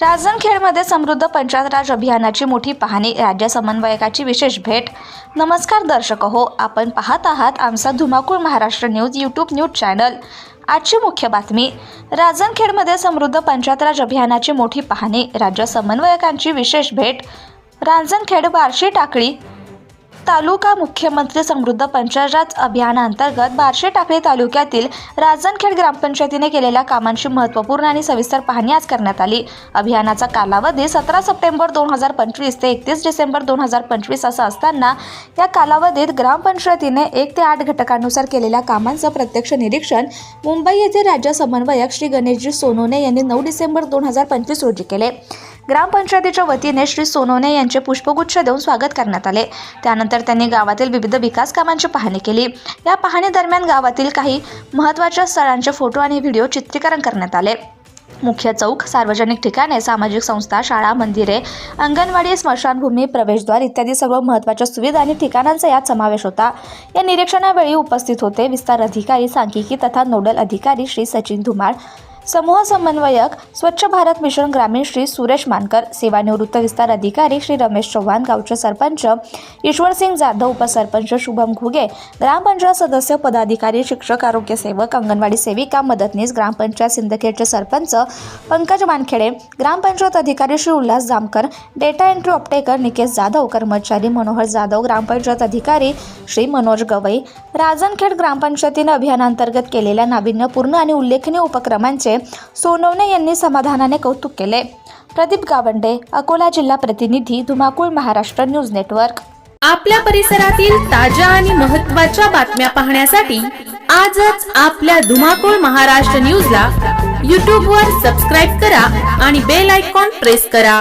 राजनखेडमध्ये समृद्ध पंचायत राज अभियानाची मोठी पाहणी राज्य समन्वयकाची विशेष भेट. नमस्कार दर्शक हो आपण पाहत आहात आमचा धुमाकूळ Maharashtra news YouTube news channel. आजची मुख्य बातमी राजनखेडमध्ये समृद्ध पंचायत राज अभियानाची मोठी पाहणी राज्य समन्वयकांची विशेष भेट. रांजणखेड बार्शी टाकळी तालुका मुख्यमंत्री समृद्ध पंचायत अभियानाअंतर्गत अभियानांतर्गत टाकळी तालुक्यातील राजनखेड ग्रामपंचायतीने केलेल्या कामांची महत्त्वपूर्ण आणि सविस्तर पाहणी आज करण्यात आली. अभियानाचा कालावधी सतरा सप्टेंबर दोन हजार पंचवीस ते एकतीस डिसेंबर दोन हजार पंचवीस असं असताना या कालावधीत ग्रामपंचायतीने एक ते आठ घटकांनुसार केलेल्या कामांचं प्रत्यक्ष निरीक्षण मुंबई येथे राज्य समन्वयक श्री गणेशजी सोनोने यांनी नऊ डिसेंबर दोन हजार पंचवीस रोजी केले. ग्रामपंचायतीच्या वतीने श्री सोनोने यांचे पुष्पगुच्छ देऊन स्वागत करण्यात आले. त्यानंतर त्यांनी गावातील विविध विकास कामांची पाहणी केली. या पाहणी दरम्यान गावातील काही महत्त्वाच्या स्थळांचे फोटो आणि व्हिडिओ चित्रीकरण करण्यात आले. मुख्य चौक सार्वजनिक ठिकाणे सामाजिक संस्था शाळा मंदिरे अंगणवाडी स्मशानभूमी प्रवेशद्वार इत्यादी सर्व महत्त्वाच्या सुविधा आणि ठिकाणांचा यात समावेश होता. या निरीक्षणावेळी उपस्थित होते विस्तार अधिकारी सांख्यिकी तथा नोडल अधिकारी श्री सचिन धुमाळ समूह समन्वयक स्वच्छ भारत मिशन ग्रामीण श्री सुरेश मानकर सेवानिवृत्त विस्तार अधिकारी श्री रमेश चव्हाण गावचे सरपंच ईश्वरसिंग जाधव उपसरपंच शुभम घुगे ग्रामपंचायत सदस्य पदाधिकारी शिक्षक आरोग्य सेवक अंगणवाडी सेविका मदतनीस ग्रामपंचायत सिंदखेडचे सरपंच पंकज मानखेडे ग्रामपंचायत अधिकारी Shri Ulhas Jamkar data entry operator Nikesh Jadhav कर्मचारी मनोहर जाधव ग्रामपंचायत अधिकारी श्री मनोज गवई राजनखेड ग्रामपंचायतीनं अभियानांतर्गत केलेल्या नाविन्यपूर्ण आणि उल्लेखनीय उपक्रमांचे सोनवणे यांनी समाधानाने कौतुक केले. प्रदीप गावंडे अकोला जिल्हा प्रतिनिधी धुमाकूळ महाराष्ट्र न्यूज नेटवर्क. आपल्या परिसरातील ताज्या आणि महत्त्वाच्या बातम्या पाहण्यासाठी आजच आपल्या धुमाकूळ महाराष्ट्र न्यूजला यूट्यूबवर सबस्क्राईब करा आणि बेल आयकॉन प्रेस करा.